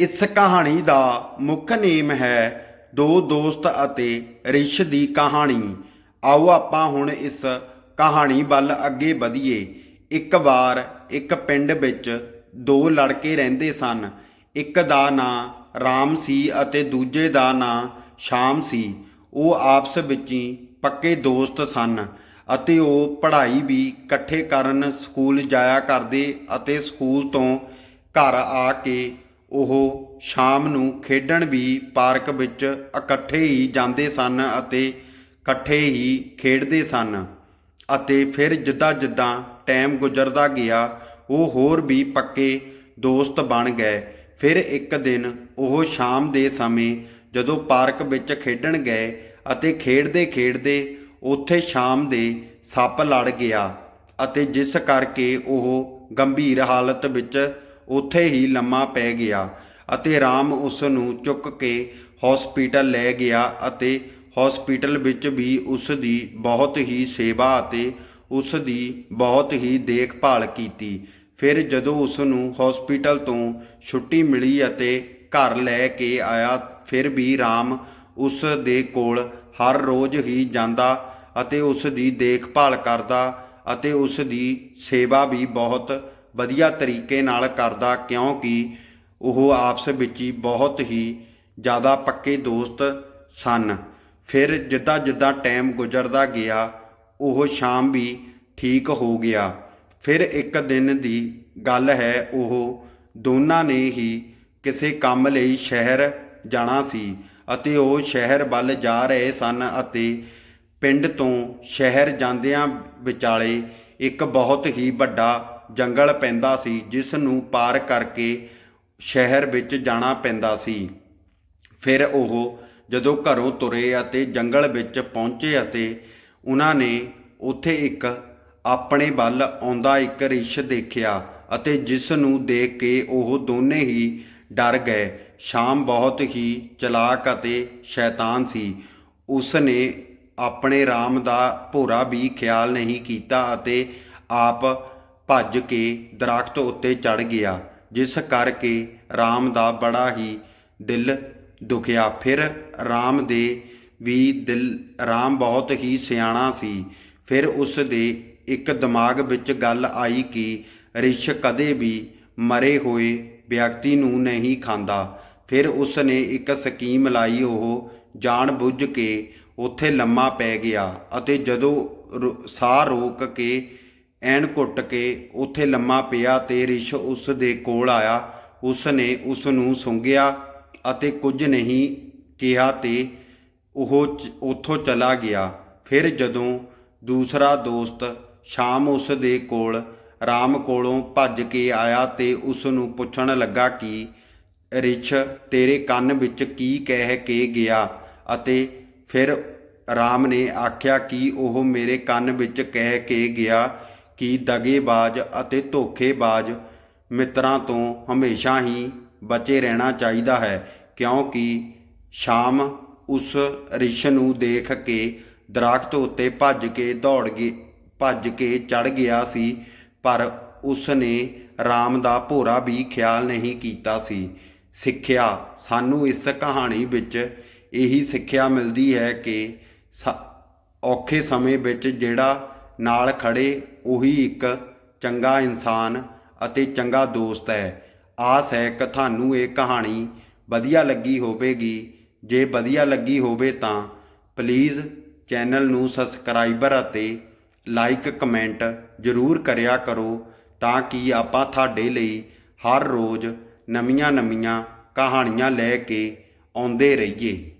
ਇਸ ਕਹਾਣੀ ਦਾ ਮੁੱਖ ਨੇਮ ਹੈ ਦੋ ਦੋਸਤ ਅਤੇ ਰਿਸ਼ ਦੀ ਕਹਾਣੀ। ਆਓ ਆਪਾਂ ਹੁਣ ਇਸ ਕਹਾਣੀ ਵੱਲ ਅੱਗੇ ਵਧੀਏ। ਇੱਕ ਵਾਰ ਇੱਕ ਪਿੰਡ ਵਿੱਚ ਦੋ ਲੜਕੇ ਰਹਿੰਦੇ ਸਨ। ਇੱਕ ਦਾ ਨਾਂ ਰਾਮ ਸੀ ਅਤੇ ਦੂਜੇ ਦਾ ਨਾਂ ਸ਼ਾਮ ਸੀ। ਉਹ ਆਪਸ ਵਿੱਚ ਹੀ ਪੱਕੇ ਦੋਸਤ ਸਨ ਅਤੇ ਉਹ ਪੜ੍ਹਾਈ ਵੀ ਇਕੱਠੇ ਕਰਨ ਸਕੂਲ ਜਾਇਆ ਕਰਦੇ ਅਤੇ ਸਕੂਲ ਤੋਂ ਘਰ ਆ ਕੇ ਉਹ ਸ਼ਾਮ ਨੂੰ ਖੇਡਣ ਵੀ ਪਾਰਕ ਵਿੱਚ ਇਕੱਠੇ ਹੀ ਜਾਂਦੇ ਸਨ ਅਤੇ ਇਕੱਠੇ ਹੀ ਖੇਡਦੇ ਸਨ ਅਤੇ ਫਿਰ ਜਿੱਦਾਂ ਜਿੱਦਾਂ ਟਾਈਮ ਗੁਜ਼ਰਦਾ ਗਿਆ, ਉਹ ਹੋਰ ਵੀ ਪੱਕੇ ਦੋਸਤ ਬਣ ਗਏ। ਫਿਰ ਇੱਕ ਦਿਨ ਉਹ ਸ਼ਾਮ ਦੇ ਸਮੇਂ ਜਦੋਂ ਪਾਰਕ ਵਿੱਚ ਖੇਡਣ ਗਏ ਅਤੇ ਖੇਡਦੇ ਖੇਡਦੇ ਉੱਥੇ ਸ਼ਾਮ ਦੇ ਸੱਪ ਲੜ ਗਿਆ ਅਤੇ ਜਿਸ ਕਰਕੇ ਉਹ ਗੰਭੀਰ ਹਾਲਤ ਵਿੱਚ ਉੱਥੇ ਹੀ ਲੰਮਾ ਪੈ ਗਿਆ ਅਤੇ ਰਾਮ ਉਸ ਨੂੰ ਚੁੱਕ ਕੇ ਹਸਪੀਟਲ ਲੈ ਗਿਆ ਅਤੇ ਹਸਪੀਟਲ ਵਿੱਚ ਵੀ ਉਸ ਦੀ ਬਹੁਤ ਹੀ ਸੇਵਾ ਅਤੇ ਉਸ ਦੀ ਬਹੁਤ ਹੀ ਦੇਖਭਾਲ ਕੀਤੀ। ਫਿਰ ਜਦੋਂ ਉਸ ਨੂੰ ਹਸਪੀਟਲ ਤੋਂ ਛੁੱਟੀ ਮਿਲੀ ਅਤੇ ਘਰ ਲੈ ਕੇ ਆਇਆ, ਫਿਰ ਵੀ ਰਾਮ ਉਸ ਦੇ ਕੋਲ ਹਰ ਰੋਜ਼ ਹੀ ਜਾਂਦਾ ਅਤੇ ਉਸ ਦੀ ਦੇਖਭਾਲ ਕਰਦਾ ਅਤੇ ਉਸ ਦੀ ਸੇਵਾ ਵੀ ਬਹੁਤ ਵਧੀਆ ਤਰੀਕੇ ਨਾਲ ਕਰਦਾ ਕਿਉਂਕਿ ਉਹ ਆਪਸ ਵਿੱਚ ਹੀ ਬਹੁਤ ਹੀ ਜ਼ਿਆਦਾ ਪੱਕੇ ਦੋਸਤ ਸਨ। ਫਿਰ ਜਿੱਦਾਂ ਜਿੱਦਾਂ ਟਾਈਮ ਗੁਜ਼ਰਦਾ ਗਿਆ, ਉਹ ਸ਼ਾਮ ਵੀ ਠੀਕ ਹੋ ਗਿਆ। ਫਿਰ ਇੱਕ ਦਿਨ ਦੀ ਗੱਲ ਹੈ, ਉਹ ਦੋਨਾਂ ਨੇ ਹੀ ਕਿਸੇ ਕੰਮ ਲਈ ਸ਼ਹਿਰ ਜਾਣਾ ਸੀ ਅਤੇ ਉਹ ਸ਼ਹਿਰ ਵੱਲ ਜਾ ਰਹੇ ਸਨ ਅਤੇ ਪਿੰਡ ਤੋਂ ਸ਼ਹਿਰ ਜਾਂਦਿਆਂ ਵਿਚਾਲੇ ਇੱਕ ਬਹੁਤ ਹੀ ਵੱਡਾ ਜੰਗਲ ਪੈਂਦਾ ਸੀ, ਜਿਸ ਨੂੰ ਪਾਰ ਕਰਕੇ ਸ਼ਹਿਰ ਵਿੱਚ ਜਾਣਾ ਪੈਂਦਾ ਸੀ। ਫਿਰ ਉਹ ਜਦੋਂ ਘਰੋਂ ਤੁਰੇ ਅਤੇ ਜੰਗਲ ਵਿੱਚ ਪਹੁੰਚੇ ਅਤੇ ਉਹਨਾਂ ਨੇ ਉੱਥੇ ਇੱਕ ਆਪਣੇ ਵੱਲ ਆਉਂਦਾ ਇੱਕ ਰਿਸ਼ ਦੇਖਿਆ ਅਤੇ ਜਿਸ ਨੂੰ ਦੇਖ ਕੇ ਉਹ ਦੋਨੇ ਹੀ ਡਰ ਗਏ। ਸ਼ਾਮ ਬਹੁਤ ਹੀ ਚਲਾਕ ਅਤੇ ਸ਼ੈਤਾਨ ਸੀ। ਉਸ ਨੇ ਆਪਣੇ ਰਾਮ ਦਾ ਭੋਰਾ ਵੀ ਖਿਆਲ ਨਹੀਂ ਕੀਤਾ ਅਤੇ ਆਪ ਭੱਜ ਕੇ ਦਰਖਤ ਉੱਤੇ ਚੜ ਗਿਆ, ਜਿਸ ਕਰਕੇ ਰਾਮ ਦਾ ਬੜਾ ਹੀ ਦਿਲ ਦੁਖਿਆ। ਫਿਰ ਰਾਮ ਦੇ ਵੀ ਦਿਲ, ਰਾਮ ਬਹੁਤ ਹੀ ਸਿਆਣਾ ਸੀ। ਫਿਰ ਉਸ ਦੇ ਇੱਕ ਦਿਮਾਗ ਵਿੱਚ ਗੱਲ ਆਈ ਕਿ ਰਿਸ਼ ਕਦੇ ਵੀ ਮਰੇ ਹੋਏ ਵਿਅਕਤੀ ਨੂੰ ਨਹੀਂ ਖਾਂਦਾ। ਫਿਰ ਉਸ ਨੇ ਇੱਕ ਸਕੀਮ ਲਾਈ, ਉਹ ਜਾਣ ਬੁੱਝ ਕੇ ਉੱਥੇ ਲੰਮਾ ਪੈ ਗਿਆ ਅਤੇ ਜਦੋਂ ਰੁ- ਸਾਹ ਰੋਕ ਕੇ ਐਨ ਘੁੱਟ ਕੇ ਉੱਥੇ ਲੰਮਾ ਪਿਆ ਤੇ ਰਿਛ ਉਸ ਦੇ ਕੋਲ ਆਇਆ। ਉਸ ਨੇ ਉਸ ਨੂੰ ਸੁੰਘਿਆ ਅਤੇ ਕੁਝ ਨਹੀਂ ਕਿਹਾ ਤੇ ਉਹ ਚ- ਉੱਥੋਂ ਚਲਾ ਗਿਆ। ਫਿਰ ਜਦੋਂ ਦੂਸਰਾ ਦੋਸਤ ਸ਼ਾਮ ਉਸ ਦੇ ਕੋਲ, ਰਾਮ ਕੋਲੋਂ ਭੱਜ ਕੇ ਆਇਆ ਤੇ ਉਸ ਨੂੰ ਪੁੱਛਣ ਲੱਗਾ ਕਿ ਰਿਛ ਤੇਰੇ ਕੰਨ ਵਿੱਚ ਕੀ ਕਹਿ ਕੇ ਗਿਆ? ਅਤੇ ਫਿਰ ਰਾਮ ਨੇ ਆਖਿਆ ਕਿ ਉਹ ਮੇਰੇ ਕੰਨ ਵਿੱਚ ਕਹਿ ਕੇ ਗਿਆ ਕਿ ਦਗੇਬਾਜ਼ ਅਤੇ ਧੋਖੇਬਾਜ਼ ਮਿੱਤਰਾਂ ਤੋਂ ਹਮੇਸ਼ਾ ਹੀ ਬਚੇ ਰਹਿਣਾ ਚਾਹੀਦਾ ਹੈ, ਕਿਉਂਕਿ ਸ਼ਾਮ ਉਸ ਰਿਸ਼ ਨੂੰ ਦੇਖ ਕੇ ਦਰਖਤ ਉੱਤੇ ਭੱਜ ਕੇ ਦੌੜ ਗਈ ਭੱਜ ਕੇ ਚੜ ਗਿਆ ਸੀ, ਪਰ ਉਸ ਨੇ ਰਾਮ ਦਾ ਭੋਰਾ ਵੀ ਖਿਆਲ ਨਹੀਂ ਕੀਤਾ ਸੀ। ਸਿੱਖਿਆ, ਸਾਨੂੰ ਇਸ ਕਹਾਣੀ ਵਿੱਚ ਇਹੀ ਸਿੱਖਿਆ ਮਿਲਦੀ ਹੈ ਕਿ ਸ- ਔਖੇ ਸਮੇਂ ਵਿੱਚ ਜਿਹੜਾ ਨਾਲ ਖੜੇ ਉਹੀ ਇੱਕ ਚੰਗਾ ਇਨਸਾਨ ਅਤੇ ਚੰਗਾ ਦੋਸਤ ਹੈ। ਆਸ ਹੈ ਕਿ ਤੁਹਾਨੂੰ ਇਹ ਕਹਾਣੀ ਵਧੀਆ ਲੱਗੀ ਹੋਵੇਗੀ। ਜੇ ਵਧੀਆ ਲੱਗੀ ਹੋਵੇ ਤਾਂ ਪਲੀਜ਼ ਚੈਨਲ ਨੂੰ ਸਬਸਕ੍ਰਾਈਬਰ ਅਤੇ ਲਾਈਕ ਕਮੈਂਟ ਜ਼ਰੂਰ ਕਰਿਆ ਕਰੋ ਤਾਂ ਕਿ ਆਪਾਂ ਤੁਹਾਡੇ ਲਈ ਹਰ ਰੋਜ਼ ਨਵੀਆਂ-ਨਵੀਆਂ ਕਹਾਣੀਆਂ ਲੈ ਕੇ ਆਉਂਦੇ ਰਹੀਏ।